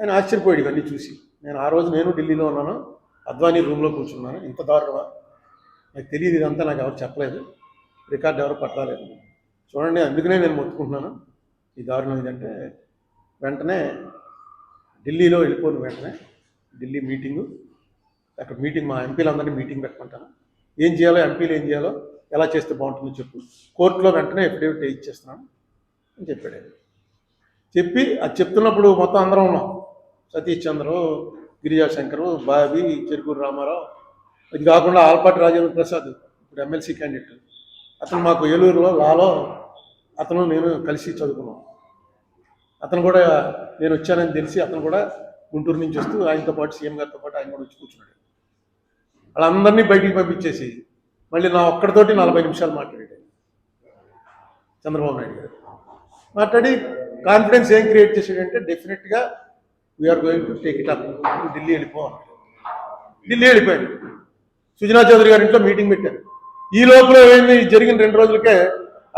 ఆయన ఆశ్చర్యపోయాడు ఇవన్నీ చూసి. నేను ఆ రోజు నేను ఢిల్లీలో ఉన్నాను. అద్వానీ రూమ్లో కూర్చున్నాను. ఇంత దారుణమా? నాకు తెలియదు ఇదంతా నాకు ఎవరు చెప్పలేదు. రికార్డు ఎవరు పట్టలేదు. చూడండి అందుకనే నేను మొత్తుకుంటున్నాను. ఈ దారుణం ఏంటంటే వెంటనే ఢిల్లీలో వెళ్ళిపోను వెంటనే. ఢిల్లీ మీటింగు. అక్కడ మీటింగ్ మా ఎంపీలందరినీ మీటింగ్ పెట్టుకుంటాను. ఏం చేయాలో ఎంపీలు ఏం చేయాలో ఎలా చేస్తే బాగుంటుందో చెప్పు. కోర్టులో వెంటనే ఎఫిడేవిట్ ఇచ్చేస్తున్నాను అని చెప్పాడు. చెప్పి అది చెప్తున్నప్పుడు మొత్తం అందరం ఉన్నాం. సతీష్ చంద్రు గిరిజా శంకరు బాబీ చెరుకూరు రామారావు. ఇది కాకుండా ఆల్పాటి రాజేంద్ర ప్రసాద్ ఇప్పుడు ఎమ్మెల్సీ క్యాండిడేట్ అతను మాకు ఏలూరులో లాలో అతను నేను కలిసి చదువుకున్నాం. అతను కూడా నేను వచ్చానని తెలిసి అతను కూడా గుంటూరు నుంచి వస్తూ ఆయనతో పాటు సీఎం గారితో పాటు ఆయన కూడా వచ్చి కూర్చున్నాడు. వాళ్ళందరినీ బయటికి పంపించేసి మళ్ళీ నా ఒక్కడితోటి నలభై నిమిషాలు మాట్లాడాడు చంద్రబాబు నాయుడు గారు. మాట్లాడి కాన్ఫిడెన్స్ ఏం క్రియేట్ చేశాడంటే డెఫినెట్గా we are going to take it up Delhi వెళ్ళిపోవాలి. ఢిల్లీ వెళ్ళిపోయాను సుజనా చౌదరి గారి ఇంట్లో మీటింగ్ పెట్టారు. ఈ లోపల ఏమైంది జరిగిన రెండు రోజులకే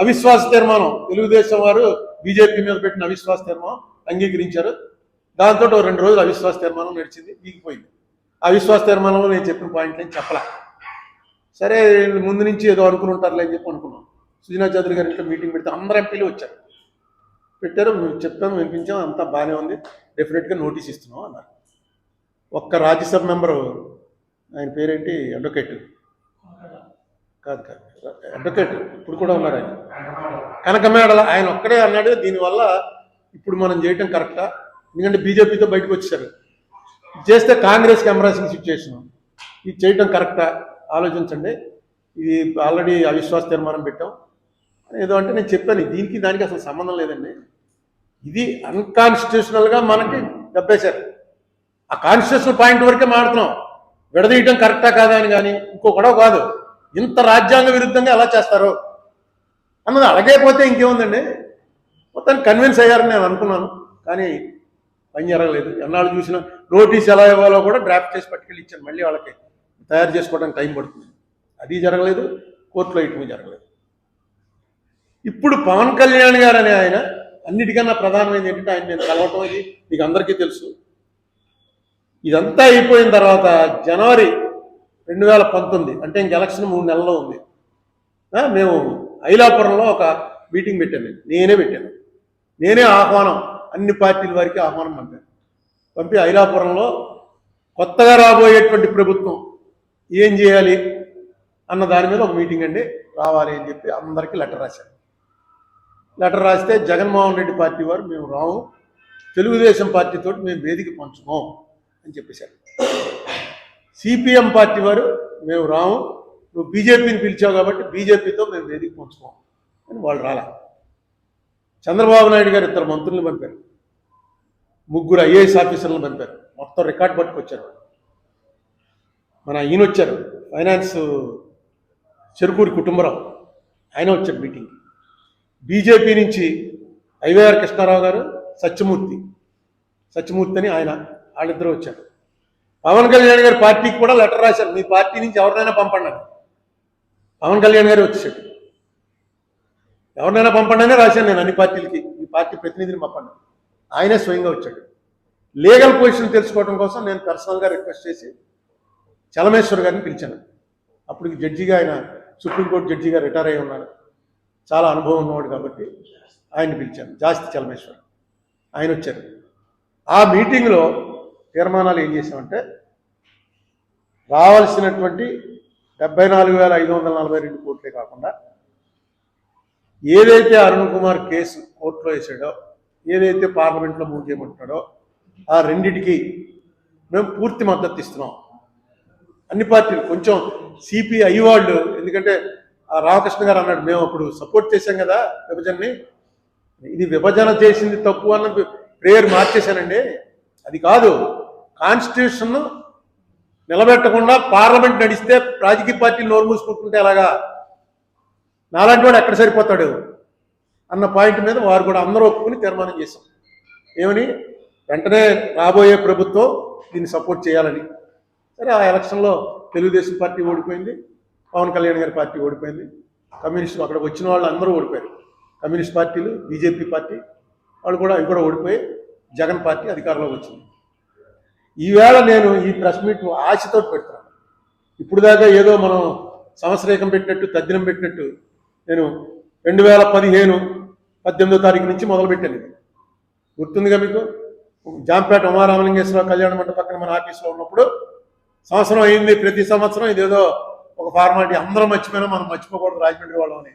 అవిశ్వాస తీర్మానం. తెలుగుదేశం వారు బీజేపీ మీద పెట్టిన అవిశ్వాస తీర్మానం అంగీకరించారు. దాంతో ఒక రెండు రోజులు అవిశ్వాస తీర్మానం నడిచింది వీగిపోయింది. అవిశ్వాస తీర్మానంలో నేను చెప్పిన పాయింట్లు అని చెప్పలే? సరే ముందు నుంచి ఏదో అనుకుని ఉంటారులే అని చెప్పి అనుకున్నాం. సుజనా చౌదరి గారి ఇంట్లో మీటింగ్ పెడితే అందరు ఎంపీలు వచ్చారు. పెట్టారు మేము చెప్పాము వినిపించాం అంతా బాగానే ఉంది. డెఫినెట్గా నోటీస్ ఇస్తున్నాం అన్నారు. ఒక్క రాజ్యసభ మెంబరు ఆయన పేరేంటి? అడ్వకేట్ కాదు కాదు. అడ్వకేట్ ఇప్పుడు కూడా ఉన్నారు ఆయన. కనకమేడల ఆయన ఒక్కడే అన్నాడు. దీనివల్ల ఇప్పుడు మనం చేయటం కరెక్టా ఎందుకంటే బీజేపీతో బయటకు వచ్చారు. చేస్తే కాంగ్రెస్కి ఎంబరాసింగ్ సిచ్యువేషన్ ఇది చేయటం కరెక్టా ఆలోచించండి. ఇది ఆల్రెడీ అవిశ్వాస తీర్మానం పెట్టాం. ఏదో అంటే నేను చెప్పాను దీనికి దానికి అసలు సంబంధం లేదండి. ఇది అన్కాన్స్టిట్యూషనల్గా మనకి దెబ్బేశారు. ఆ కాన్స్టిట్యూషనల్ పాయింట్ వరకే మాడుతున్నాం విడదీయటం కరెక్టా కాదా అని కానీ ఇంకో గొడవ కాదు. ఇంత రాజ్యాంగ విరుద్ధంగా ఎలా చేస్తారు? అన్నది అడగైపోతే ఇంకేముందండి? మొత్తం కన్విన్స్ అయ్యారని నేను అనుకున్నాను. కానీ పని జరగలేదు. ఎన్నాళ్ళు చూసినా నోటీస్ ఎలా ఇవ్వాలో కూడా డ్రాఫ్ట్ చేసి పట్టుకెళ్ళి ఇచ్చాను. మళ్ళీ వాళ్ళకి తయారు చేసుకోవడానికి టైం పడుతుంది. అది జరగలేదు. కోర్టులో ఇటు జరగలేదు. ఇప్పుడు పవన్ కళ్యాణ్ గారు అనే ఆయన అన్నిటికన్నా ప్రధానమైనది ఏంటంటే ఆయన నేను కలవటం ఇది మీకు అందరికీ తెలుసు. ఇదంతా అయిపోయిన తర్వాత జనవరి రెండు వేల పంతొమ్మిది అంటే ఇంక ఎలక్షన్ మూడు నెలల్లో ఉంది. మేము ఐలాపురంలో ఒక మీటింగ్ పెట్టాను నేను. నేనే పెట్టాను. నేనే ఆహ్వానం. అన్ని పార్టీల వారికి ఆహ్వానం పంపాను. పంపి ఐలాపురంలో కొత్తగా రాబోయేటువంటి ప్రభుత్వం ఏం చేయాలి అన్న దాని మీద ఒక మీటింగ్ అండి. రావాలి అని చెప్పి అందరికీ లెటర్ రాశాను. లెటర్ రాస్తే జగన్మోహన్ రెడ్డి పార్టీ వారు మేము రాము. తెలుగుదేశం పార్టీతో మేము వేదిక పంచుకోం అని చెప్పేశారు. సిపిఎం పార్టీ వారు మేము రాము. నువ్వు బీజేపీని పిలిచావు కాబట్టి బీజేపీతో మేము వేదిక పంచుకోం అని వాళ్ళు రాలే. చంద్రబాబు నాయుడు గారు ఇద్దరు మంత్రులను పంపారు. ముగ్గురు ఐఏఎస్ ఆఫీసర్లను పంపారు. మొత్తం రికార్డ్ పట్టుకొచ్చారు మన ఈయన వచ్చారు. ఫైనాన్స్ చెరుకూరి కుటుంబరావు. ఆయన వచ్చారు మీటింగ్కి. బీజేపీ నుంచి ఐవైఆర్ కృష్ణారావు గారు సత్యమూర్తి. సత్యమూర్తి అని ఆయన వాళ్ళిద్దరూ వచ్చారు. పవన్ కళ్యాణ్ గారి పార్టీకి కూడా లెటర్ రాశారు. మీ పార్టీ నుంచి ఎవరినైనా పంపండి. అని పవన్ కళ్యాణ్ గారు వచ్చేసాడు ఎవరినైనా పంపండి రాశాను నేను అన్ని పార్టీలకి. మీ పార్టీ ప్రతినిధిని పంపండి. ఆయనే స్వయంగా వచ్చాడు. లీగల్ పొజిషన్ తెలుసుకోవడం కోసం నేను పర్సనల్గా రిక్వెస్ట్ చేసి చలమేశ్వర్ గారిని పిలిచాను. అప్పుడు జడ్జిగా ఆయన సుప్రీంకోర్టు జడ్జిగా రిటైర్ అయి ఉన్నారు. చాలా అనుభవం ఉన్నవాడు కాబట్టి ఆయన్ని పిలిచాను జాస్తి చలమేశ్వర్. ఆయన వచ్చారు ఆ మీటింగ్లో తీర్మానాలు ఏం చేశామంటే రావాల్సినటువంటి డెబ్బై నాలుగు వేల ఐదు వందల నలభై రెండు కోట్లే కాకుండా ఏదైతే అరుణ్ కుమార్ కేసు కోర్టులో వేసాడో ఏదైతే పార్లమెంట్లో మూవ్ చేయమంటున్నాడో ఆ రెండింటికి మేము పూర్తి మద్దతు ఇస్తున్నాం. అన్ని పార్టీలు కొంచెం సిపిఐ వాళ్ళు ఎందుకంటే రామకృష్ణ గారు అన్నాడు మేము అప్పుడు సపోర్ట్ చేశాం కదా విభజనని. ఇది విభజన చేసింది తప్పు అన్న ప్రేయర్ మార్చేశానండి. అది కాదు. కాన్స్టిట్యూషన్ నిలబెట్టకుండా పార్లమెంట్ నడిస్తే రాజకీయ పార్టీలు నోరు మూసుకుంటుంటే ఎలాగా? నాలాంటి వాడు ఎక్కడ సరిపోతాడు? అన్న పాయింట్ మీద వారు కూడా అందరూ ఒప్పుకుని తీర్మానం చేశాం. ఏమని? వెంటనే రాబోయే ప్రభుత్వం దీన్ని సపోర్ట్ చేయాలని. సరే ఆ ఎలక్షన్లో తెలుగుదేశం పార్టీ ఓడిపోయింది. పవన్ కళ్యాణ్ గారి పార్టీ ఓడిపోయింది. కమ్యూనిస్టులు అక్కడ వచ్చిన వాళ్ళు అందరూ ఓడిపోయారు. కమ్యూనిస్ట్ పార్టీలు బీజేపీ పార్టీ వాళ్ళు కూడా అవి కూడా ఓడిపోయి జగన్ పార్టీ అధికారంలోకి వచ్చింది. ఈవేళ నేను ఈ ప్రెస్ మీట్ ఆశతో పెడుతున్నాను. ఇప్పుడు దాకా ఏదో మనం సంవత్సరేకం పెట్టినట్టు తద్దినం పెట్టినట్టు నేను రెండు వేల పదిహేను పద్దెనిమిదో తారీఖు నుంచి మొదలుపెట్టాను ఇది. గుర్తుందిగా మీకు? జాంపేట ఉమారామలింగేశ్వర కళ్యాణ మండపం పక్కన మన ఆఫీస్లో ఉన్నప్పుడు సంవత్సరం అయింది ప్రతి సంవత్సరం ఇదేదో ఒక ఫార్మాలిటీ అందరం మర్చిపోయినా మనం మర్చిపోకూడదు రాజమండ్రి వాళ్ళని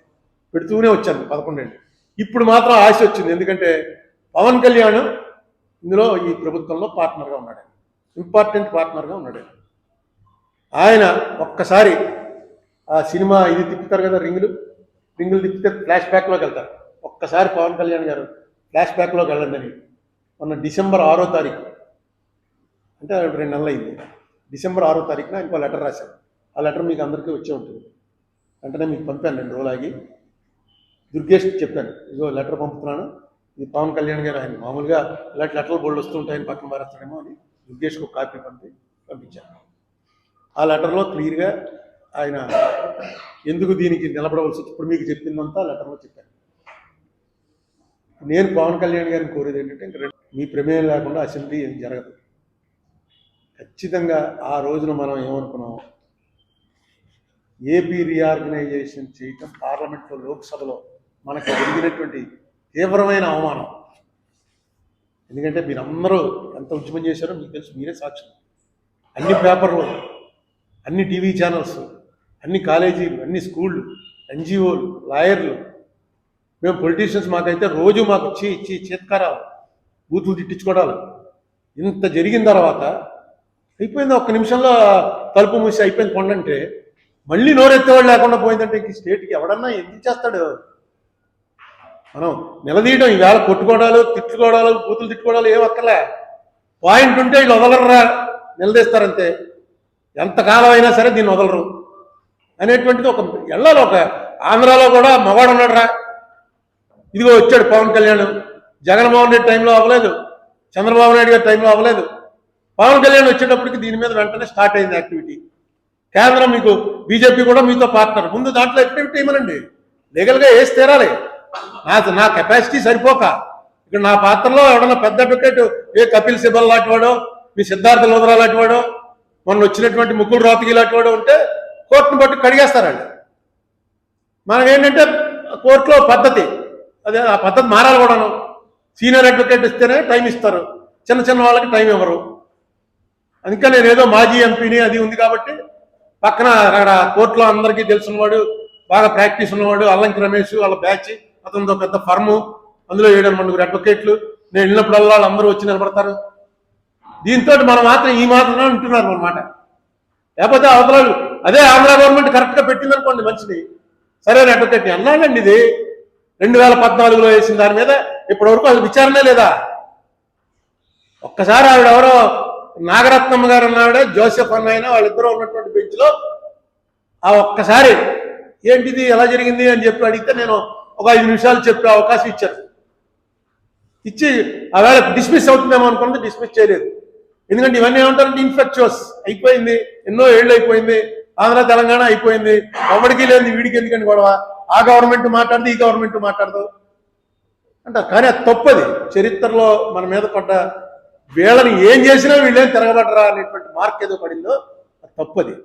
పెడుతూనే వచ్చాను పదకొండేళ్ళు. ఇప్పుడు మాత్రం ఆశ వచ్చింది. ఎందుకంటే పవన్ కళ్యాణ్ ఇందులో ఈ ప్రభుత్వంలో పార్ట్నర్గా ఉన్నాడు. ఇంపార్టెంట్ పార్ట్నర్గా ఉన్నాడు. ఆయన. ఒక్కసారి ఆ సినిమా ఇది తిప్పుతారు కదా రింగులు? రింగులు తిప్పితే ఫ్లాష్ బ్యాక్లోకి వెళ్తారు. ఒక్కసారి పవన్ కళ్యాణ్ గారు ఫ్లాష్ బ్యాక్లోకి వెళ్ళండి అని. మొన్న డిసెంబర్ ఆరో తారీఖు. అంటే రెండు నెలలు అయింది. డిసెంబర్ ఆరో తారీఖున ఇంకో లెటర్ రాశాను ఆ లెటర్ మీకు అందరికీ వచ్చే ఉంటుంది. వెంటనే మీకు పంపాను రెండు రోజులు ఆగి. దుర్గేష్ చెప్పాను ఇదిగో లెటర్ పంపుతున్నాను. ఇది పవన్ కళ్యాణ్ గారు ఆయన మామూలుగా ఇలాంటి లెటర్లు బోల్డ్ వస్తుంటాయని పక్కన మారేస్తాడేమో అని దుర్గేష్కి ఒక కాపీ పంపి పంపించాను. ఆ లెటర్లో క్లియర్గా ఆయన ఎందుకు దీనికి నిలబడవలసి ఇప్పుడు మీకు చెప్పిందంతా లెటర్లో చెప్పాను. నేను పవన్ కళ్యాణ్ గారిని కోరేది ఏంటంటే ఇంకా మీ ప్రమేయం లేకుండా అసెంబ్లీ ఏం జరగదు. ఖచ్చితంగా ఆ రోజున మనం ఏమనుకున్నాం ఏపీ రీఆర్గనైజేషన్ చేయటం పార్లమెంట్లో లోక్సభలో మనకు జరిగినటువంటి తీవ్రమైన అవమానం. ఎందుకంటే మీరందరూ ఎంత ఉద్యమం చేశారో మీకు తెలుసు మీరే సాక్షి అన్ని పేపర్లు అన్ని టీవీ ఛానల్స్ అన్ని కాలేజీలు అన్ని స్కూళ్ళు ఎన్జిఓలు లాయర్లు మేము పొలిటీషియన్స్ మాకైతే రోజు మాకు చీ చీ చేత్కారాలు బూతులు తిట్టించుకోవడాలు. ఇంత జరిగిన తర్వాత అయిపోయింది ఒక్క నిమిషంలో తలుపు మూసి అయిపోయింది కొండంటే మళ్ళీ నోరెత్తేవాడు లేకుండా పోయిందంటే ఇంక స్టేట్కి ఎవడన్నా ఎందుకు చేస్తాడు? మనం నిలదీయడం ఈవేళ కొట్టుకోవడాలు తిట్టుకోవడాలు బూతులు తిట్టుకోవడాలు ఏం అక్కర్లే. పాయింట్ ఉంటే వీళ్ళు వదలరా? నిలదీస్తారంతే. ఎంతకాలం అయినా సరే దీన్ని వదలరు. అనేటువంటిది ఒక వెళ్ళాలి ఒక ఆంధ్రాలో కూడా మగవాడు ఉన్నాడురా. ఇదిగో వచ్చాడు పవన్ కళ్యాణ్. జగన్మోహన్ రెడ్డి టైంలో అవ్వలేదు. చంద్రబాబు నాయుడు గారి టైంలో అవ్వలేదు. పవన్ కళ్యాణ్ వచ్చేటప్పటికి దీని మీద వెంటనే స్టార్ట్ అయింది యాక్టివిటీ. కేంద్రం మీకు బీజేపీ కూడా మీతో పార్ట్నర్ ముందు దాంట్లో యాక్టివిటీ ఇవ్వనండి లీగల్గా వేసి తీరాలి. నా నా కెపాసిటీ సరిపోక. ఇక్కడ నా పాత్రలో ఎవడన్నా పెద్ద అడ్వకేట్ ఏ కపిల్ సిబల్ లాంటి వాడో మీ సిద్ధార్థ లోదరా లాంటి వాడో మొన్న వచ్చినటువంటి ముగ్గురు రాతకి లాంటి వాడు ఉంటే కోర్టును బట్టి కడిగేస్తారండి. మనం ఏంటంటే కోర్టులో పద్ధతి. అదే ఆ పద్ధతి మారాలి కూడాను. సీనియర్ అడ్వకేట్ ఇస్తేనే టైం ఇస్తారు. చిన్న చిన్న వాళ్ళకి టైం ఇవ్వరు. అందుకే నేను ఏదో మాజీ ఎంపీని అది ఉంది కాబట్టి పక్కన అక్కడ కోర్టులో అందరికీ తెలిసినవాడు బాగా ప్రాక్టీస్ ఉన్నవాడు అల్లంకి రమేష్ వాళ్ళ బ్యాచ్ అతనితో పెద్ద ఫర్ము. అందులో ఏడు మండుగురు అడ్వకేట్లు. నేను వెళ్ళినప్పుడల్లా వాళ్ళందరూ వచ్చి నిలబడతారు. దీంతో మనం మాత్రం ఈ మాత్రమే ఉంటున్నారు అన్నమాట. లేకపోతే అవతల అదే ఆంధ్ర గవర్నమెంట్ కరెక్ట్గా పెట్టిందనుకోండి మంచిది సరైన అడ్వకేట్ని అన్నానండి ఇది. రెండు వేల పద్నాలుగులో వేసిన దాని మీద ఇప్పటివరకు అది విచారణే లేదా? ఒక్కసారి ఆవిడ ఎవరో నాగరత్నమ్మ గారు అన్నావిడ జోసెఫ్ అన్న ఆయన వాళ్ళిద్దరూ ఉన్నటువంటి బెంచ్లో ఆ ఒక్కసారి ఏంటిది ఎలా జరిగింది? అని చెప్పి అడిగితే నేను ఒక ఐదు నిమిషాలు చెప్పే అవకాశం ఇచ్చాను. ఇచ్చి ఆవేళ డిస్మిస్ అవుతుందేమో అనుకుంటే డిస్మిస్ చేయలేదు. ఎందుకంటే ఇవన్నీ ఏమంటారంటే ఇన్ఫెక్చువస్ అయిపోయింది. ఎన్నో ఏళ్ళు అయిపోయింది. ఆంధ్ర తెలంగాణ అయిపోయింది. ఎవరికి లేదు వీడికి ఎందుకండి గొడవ? ఆ గవర్నమెంట్ మాట్లాడదు ఈ గవర్నమెంట్ మాట్లాడదు. అంటారు. కానీ అది తప్పది. చరిత్రలో మన మీద పడ్డ వీళ్ళని ఏం చేసినా వీళ్ళేం తిరగబడరా అనేటువంటి మార్క్ ఏదో పడిందో అది తప్పది